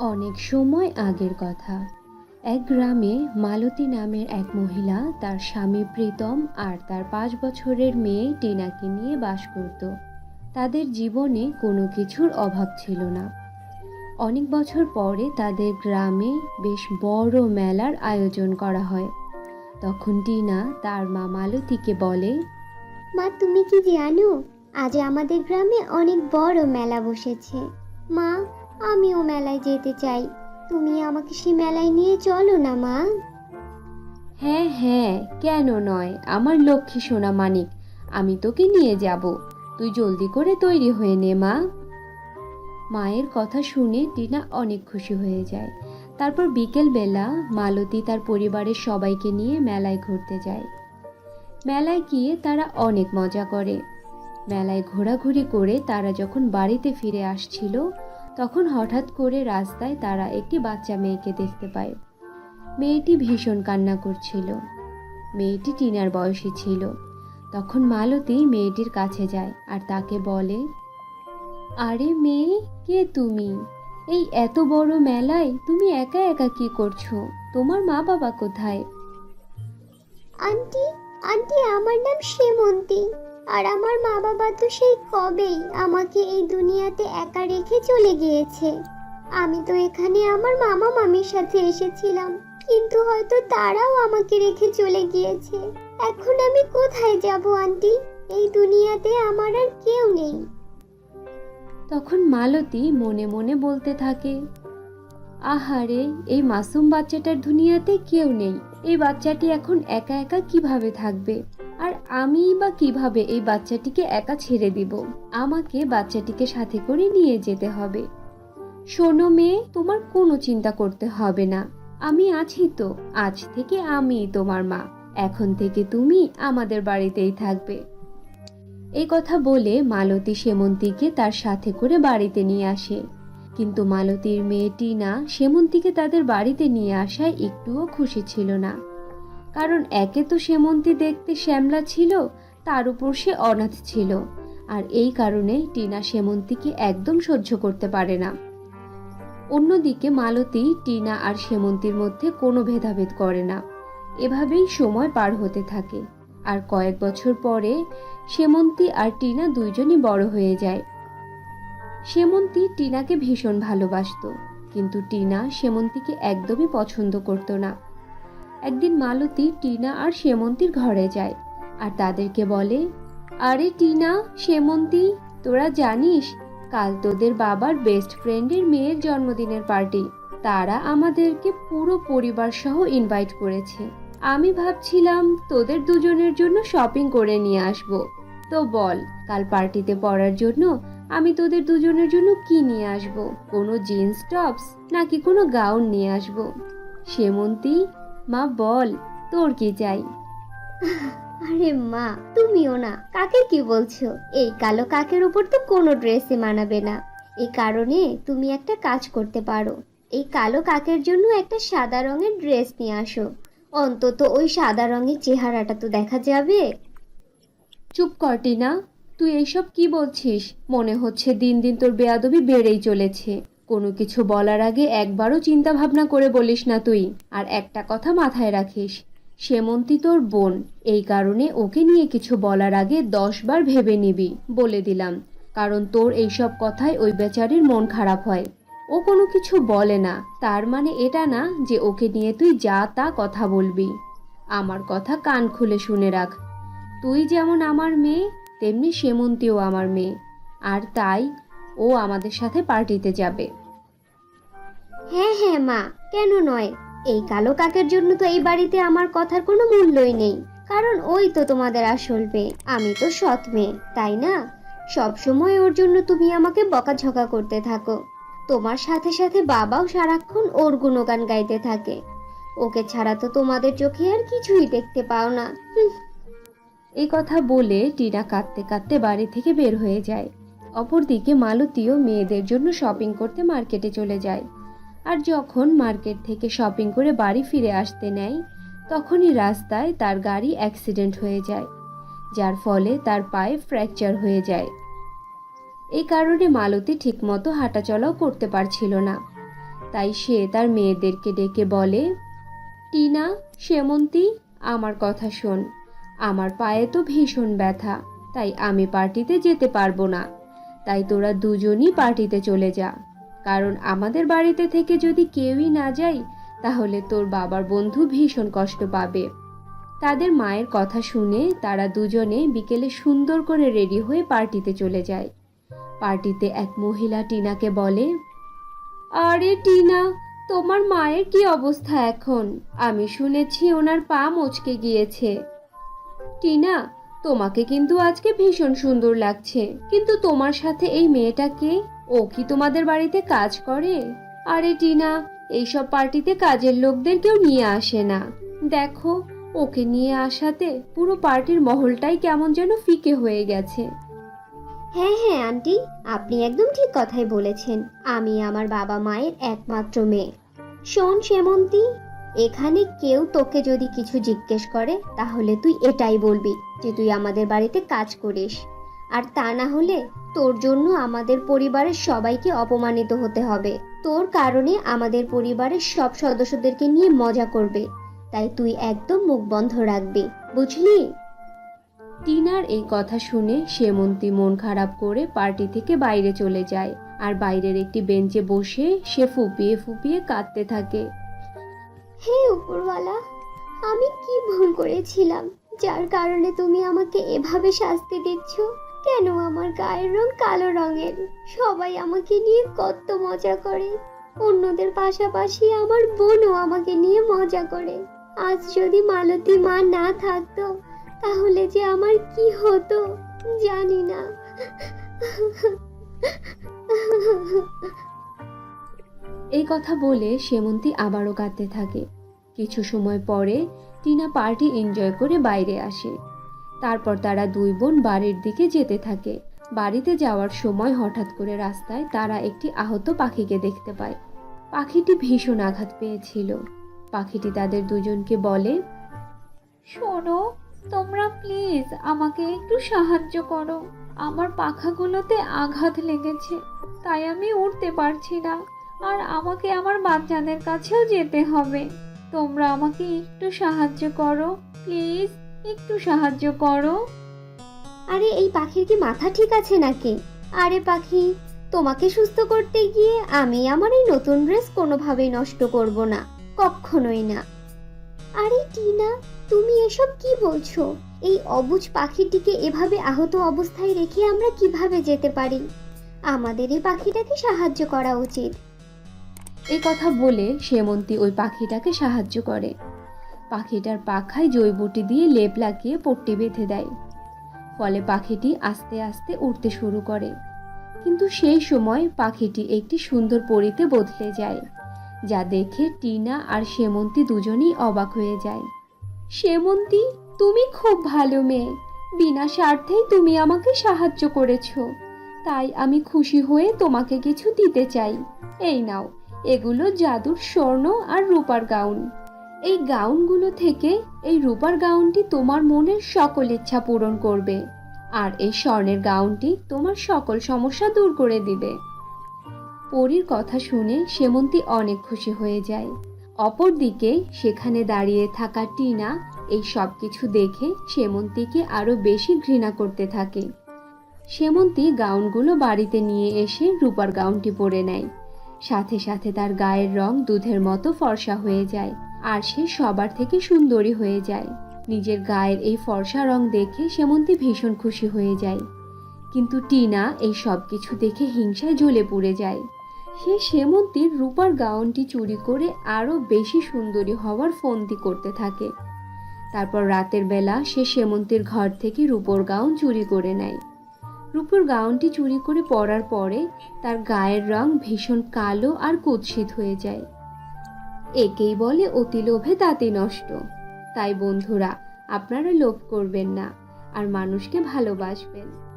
অনেক সময় আগের কথা। এক গ্রামে মালতী নামের এক মহিলা তার স্বামী প্রীতম আর তার পাঁচ বছরের মেয়ে টিনাকে নিয়ে বাস করত। তাদের জীবনে কোনো কিছুর অভাব ছিল না। অনেক বছর পরে তাদের গ্রামে বেশ বড় মেলার আয়োজন করা হয়। তখন টিনা তার মা মালতীকে বলে, মা, তুমি কি জানো, আজ আমাদের গ্রামে অনেক বড় মেলা বসেছে। মা আমিও মেলায় যেতে চাই। তুমি আমাকে সে মেলায় নিয়ে চলো না, মা। হ্যাঁ হ্যাঁ কেন নয়, আমার লক্ষ্মী সোনা মানিক, আমি তোকে নিয়ে যাব। তুই জলদি করে তৈরি হয়ে নে, মা। মায়ের কথা শুনে টিনা অনেক খুশি হয়ে যায়। তারপর বিকেলবেলা মালতী তার পরিবারের সবাইকে নিয়ে মেলায় ঘুরতে যায়। মেলায় গিয়ে তারা অনেক মজা করে। মেলায় ঘোরাঘুরি করে তারা যখন বাড়িতে ফিরে আসছিল তখন হঠাৎ করে রাস্তায় তারা একটি বাচ্চা মেয়েকে দেখতে পায়। মেয়েটি ভীষণ কান্না করছিল। মেয়েটি টিনার বয়সী ছিল। তখন মালতী মেয়েটির কাছে যায় আর তাকে বলে, আরে মেয়ে, কে তুমি? এই এত বড় মেলায় তুমি একা একা কি করছ? তোমার মা বাবা কোথায়? আন্টি আন্টি, আমার নাম শ্রীমন্তী। আর আমার মা বাবা তো সেই কবেই আমাকে এই দুনিয়াতে একা রেখে চলে গিয়েছে। আমি তো এখানে আমার মামা মামির সাথে এসেছিলাম, কিন্তু হয়তো তারাও আমাকে রেখে চলে গিয়েছে। এখন আমি কোথায় যাব, আন্টি? এই দুনিয়াতে আমার আর কেউ নেই। তখন মালতী মনে মনে বলতে থাকে, আহারে, এই মাসুম বাচ্চাটার দুনিয়াতে কেউ নেই। এই বাচ্চাটি এখন একা একা কীভাবে থাকবে? আর আমি বা কীভাবে এই বাচ্চাটিকে একা ছেড়ে দিব? আমাকে বাচ্চাটিকে সাথে করে নিয়ে যেতে হবে। শোনো মেয়ে, তোমার কোনো চিন্তা করতে হবে না। আমি আছি তো, আজ থেকে আমি তোমার মা। এখন থেকে তুমি আমাদের বাড়িতেই থাকবে। এই কথা বলে মালতী সেমন্তীকে তার সাথে করে বাড়িতে নিয়ে আসে। কিন্তু মালতীর মেয়ে টিনা সেমন্তীকে তাদের বাড়িতে নিয়ে আসায় একটুও খুশি ছিল না। কারণ একে তো সেমন্তী দেখতে শ্যামলা ছিল, তার উপর সে অনাথ ছিল। আর এই কারণে টিনা সেমন্তীকে একদম সহ্য করতে পারে না। অন্যদিকে মালতী টিনা আর সেমন্তীর মধ্যে কোনো ভেদাভেদ করে না। এভাবেই সময় পার হতে থাকে। আর কয়েক বছর পরে সেমন্তী আর টিনা দুইজনই বড় হয়ে যায়। সেমন্তী টিনাকে ভীষণ ভালোবাসতো, কিন্তু টিনা সেমন্তীকে একদমই পছন্দ করতো না। একদিন মালতী, টিনা আর সেমন্তীর ঘরে যায় আর তাদেরকে বলে, আরে টিনা সেমন্তী তোরা জানিস, কাল তোদের বাবার বেস্ট ফ্রেন্ডের মেয়ের জন্মদিনের পার্টি তারা আমাদেরকে পুরো পরিবার সহ ইনভাইট করেছে। আমি ভাবছিলাম তোদের দুজনের জন্য শপিং করে নিয়ে আসব। তো বল, কাল পার্টিতে পড়ার জন্য আমি তোদের দুজনের জন্য কি নিয়ে আসব? কোনো জিন্স টপস নাকি কোনো গাউন নিয়ে আসব? সেমন্তী মা বল তোর কি চাই? আরে মা তুমিও না কাকে কি বলছো? এই কালো কাকের উপর তো কোনো ড্রেসই মানাবে না। এই কারণে তুমি একটা কাজ করতে পারো। এই কালো কাকের জন্য একটা সাদা রঙের ড্রেস নিয়ে আসো। অন্তত ওই সাদা রঙের চেহারাটা তো দেখা যাবে। চুপ কর টিনা। তুই এইসব কি বলছিস? মনে হচ্ছে দিন দিন তোর বেয়াদবি বেড়েই চলেছে। কোনো কিছু বলার আগে একবারও চিন্তা ভাবনা করে বলিস না তুই। আর একটা কথা মাথায় রাখিস, সেমন্তী তোর বোন, এই কারণে ওকে নিয়ে কিছু বলার আগে দশ বার ভেবে নিবি, বলে দিলাম। কারণ তোর এইসব কথায় ওই বেচারির মন খারাপ হয়। ও কোনো কিছু বলে না, তার মানে এটা না যে ওকে নিয়ে তুই যা তা কথা বলবি। আমার কথা কান খুলে শুনে রাখ। তুই যেমন আমার মেয়ে, তেমনি সেমন্তীও আমার মেয়ে। আর তাই ও আমাদের সাথে পার্টিতে যাবে। হ্যাঁ হ্যাঁ মা, কেন নয়? এই কালো কাকের জন্য তো এই বাড়িতে আমার কথার কোনো মূল্যই নেই। কারণ ওই তো তোমাদের আসল মেয়ে, আমি তো সৎ মেয়ে, তাই না? সব সময় ওর জন্য তুমি আমাকে বকাঝকা করতে থাকো। তোমার সাথে সাথে বাবাও সারাক্ষণ ওর গুণগান গাইতে থাকে। ওকে ছাড়া তো তোমাদের চোখে আর কিছুই দেখতে পাও না। এই কথা বলে টিনা কাঁদতে কাঁদতে বাড়ি থেকে বের হয়ে যায়। অপরদিকে মালতীও মেয়েদের জন্য শপিং করতে মার্কেটে চলে যায়। আর যখন মার্কেট থেকে শপিং করে বাড়ি ফিরে আসতে নেয়, তখনই রাস্তায় তার গাড়ি অ্যাক্সিডেন্ট হয়ে যায়, যার ফলে তার পায়ে ফ্র্যাকচার হয়ে যায়। এই কারণে মালতী ঠিকমতো হাঁটাচলাও করতে পারছিল না। তাই সে তার মেয়েদেরকে ডেকে বলে, টিনা, সেমন্তী, আমার কথা শোন। আমার পায়ে তো ভীষণ ব্যথা, তাই আমি পার্টিতে যেতে পারব না। তাই তোরা দুজনই পার্টিতে চলে যা। কারণ আমাদের বাড়িতে থেকে যদি কেউই না যাই তাহলে তোর বাবার বন্ধু ভীষণ কষ্ট পাবে। তাদের মায়ের কথা শুনে তারা দুজনে বিকেলে সুন্দর করে রেডি হয়ে পার্টিতে চলে যায়। পার্টিতে এক মহিলা টিনাকে বলে, আরে টিনা, তোমার মায়ের কি অবস্থা এখন? আমি শুনেছি ওনার পা মচকে গিয়েছে। টিনা, তোমাকে কিন্তু আজকে ভীষণ সুন্দর লাগছে। কিন্তু তোমার সাথে এই মেয়েটাকে ও কি তোমাদের বাড়িতে কাজ করে? আরে টিনা, এইসব পার্টিতে কাজের লোকদের কেউ নিয়ে আসে না। দেখো, ওকে নিয়ে আসাতে পুরো পার্টির মহলটাই কেমন যেন ফিকে হয়ে গেছে। হ্যাঁ হ্যাঁ আন্টি, আপনি একদম ঠিক কথাই বলেছেন। আমি আমার বাবা মায়ের একমাত্র মেয়ে। শোন সেমন্তী এখানে কেউ তোকে যদি কিছু জিজ্ঞেস করে, তাহলে তুই এটাই বলবি যে তুই আমাদের বাড়িতে কাজ করিস। আর তা না হলে তোর জন্য আমাদের পরিবারের সবাইকে অপমানিত হতে হবে। তোর কারণে আমাদের পরিবারের সব সদস্যদেরকে নিয়ে মজা করবে। তাই তুই একদম মুখ বন্ধ রাখবি, বুঝলি? টিনার এই কথা শুনে সেমন্তী মন খারাপ করে পার্টি থেকে বাইরে চলে যায় আর বাইরের একটি বেঞ্চে বসে সে ফুপিয়ে ফুপিয়ে কাঁদতে থাকে। হে উপরওয়ালা, আমি কি ভুল করেছিলাম, যার কারণে তুমি আমাকে এভাবে শাস্তি দিচ্ছ? কেন আমার গায়ের রং কালো রঙের? সবাই আমাকে নিয়ে কত মজা করে। অন্যদের পাশাপাশি আমার বোনও আমাকে নিয়ে মজা করে। আজ যদি মালতী মা না থাকতো, তাহলে যে আমার কি হতো? জানি না। এই কথা বলে সেমন্তী আবারও কাঁদতে থাকে। কিছু সময় পরে টিনা পার্টি এনজয় করে বাইরে আসে। তারপর তারা দুই বোন বাড়ির দিকে যেতে থাকে। বাড়িতে যাওয়ার সময় হঠাৎ করে রাস্তায় তারা একটি আহত পাখিকে দেখতে পায়। পাখিটি ভীষণ আঘাত পেয়েছিল। পাখিটি তাদের দুজনকে বলে, শোনো, তোমরা প্লিজ আমাকে একটু সাহায্য করো। আমার পাখাগুলোতে আঘাত লেগেছে, তাই আমি উঠতে পারছি না। আর আমাকে আমার বাচ্চাদের কাছেও যেতে হবে। তোমরা আমাকে একটু সাহায্য করো, প্লিজ। একটু সাহায্য করো। আরে এই পাখির কি মাথা ঠিক আছে নাকি? আরে পাখি তোমাকে সুস্থ করতে গিয়ে আমি আমার এই নতুন ড্রেস কোনোভাবেই নষ্ট করব না কখনোই না। আরে টিনা তুমি এসব কি বলছো? এই অবুজ পাখিটিকে এভাবে আহত অবস্থায় রেখে আমরা কীভাবে যেতে পারি? আমাদের এই পাখিটাকে সাহায্য করা উচিত। এই কথা বলে সেমন্তী ওই পাখিটাকে সাহায্য করে। পাখিটার পাখায় জৈবটি দিয়ে লেপ লাগিয়ে পট্টি বেঁধে দেয়। ফলে পাখিটি আস্তে আস্তে উঠতে শুরু করে। কিন্তু সেই সময় পাখিটি একটি সুন্দর পরিতে বদলে যায়, যা দেখে টিনা আর সেমন্তী দুজনেই অবাক হয়ে যায়। সেমন্তী তুমি খুব ভালো মেয়ে। বিনা স্বার্থেই তুমি আমাকে সাহায্য করেছ। তাই আমি খুশি হয়ে তোমাকে কিছু দিতে চাই। এই নাও, এগুলো জাদুর স্বর্ণ আর রূপার গাউন। এই গাউনগুলো থেকে এই রূপার গাউনটি তোমার মনের সকল ইচ্ছা পূরণ করবে, আর এই স্বর্ণের গাউনটি তোমার সকল সমস্যা দূর করে দিবে। পরীর কথা শুনে সেমন্তী অনেক খুশি হয়ে যায়। অপরদিকে সেখানে দাঁড়িয়ে থাকা টিনা এই সব কিছু দেখে সেমন্তীকে আরও বেশি ঘৃণা করতে থাকে। সেমন্তী গাউনগুলো বাড়িতে নিয়ে এসে রূপার গাউনটি পরে নেয়। সাথে সাথে তার গায়ের রং দুধের মতো ফর্সা হয়ে যায়। আর সে সবার থেকে সুন্দরী হয়ে যায়। নিজের গায়ের এই ফর্সা রং দেখে সেমন্তী ভীষণ খুশি হয়ে যায়। কিন্তু টিনা এই সব কিছু দেখে হিংসায় জ্বলে পুড়ে যায়। সে সেমন্তীর রূপার গাউনটি চুরি করে আরও বেশি সুন্দরী হওয়ার ফন্দি করতে থাকে। তারপর রাতের বেলা সে সেমন্তীর ঘর থেকে রূপোর গাউন চুরি করে নেয়। রূপোর গাউনটি চুরি করে পরার পরে তার গায়ের রং ভীষণ কালো আর কুৎসিত হয়ে যায়। একেই বলে অতি লোভে তাতে নষ্ট। তাই বন্ধুরা, আপনারা লোভ করবেন না, আর মানুষকে ভালোবাসবেন।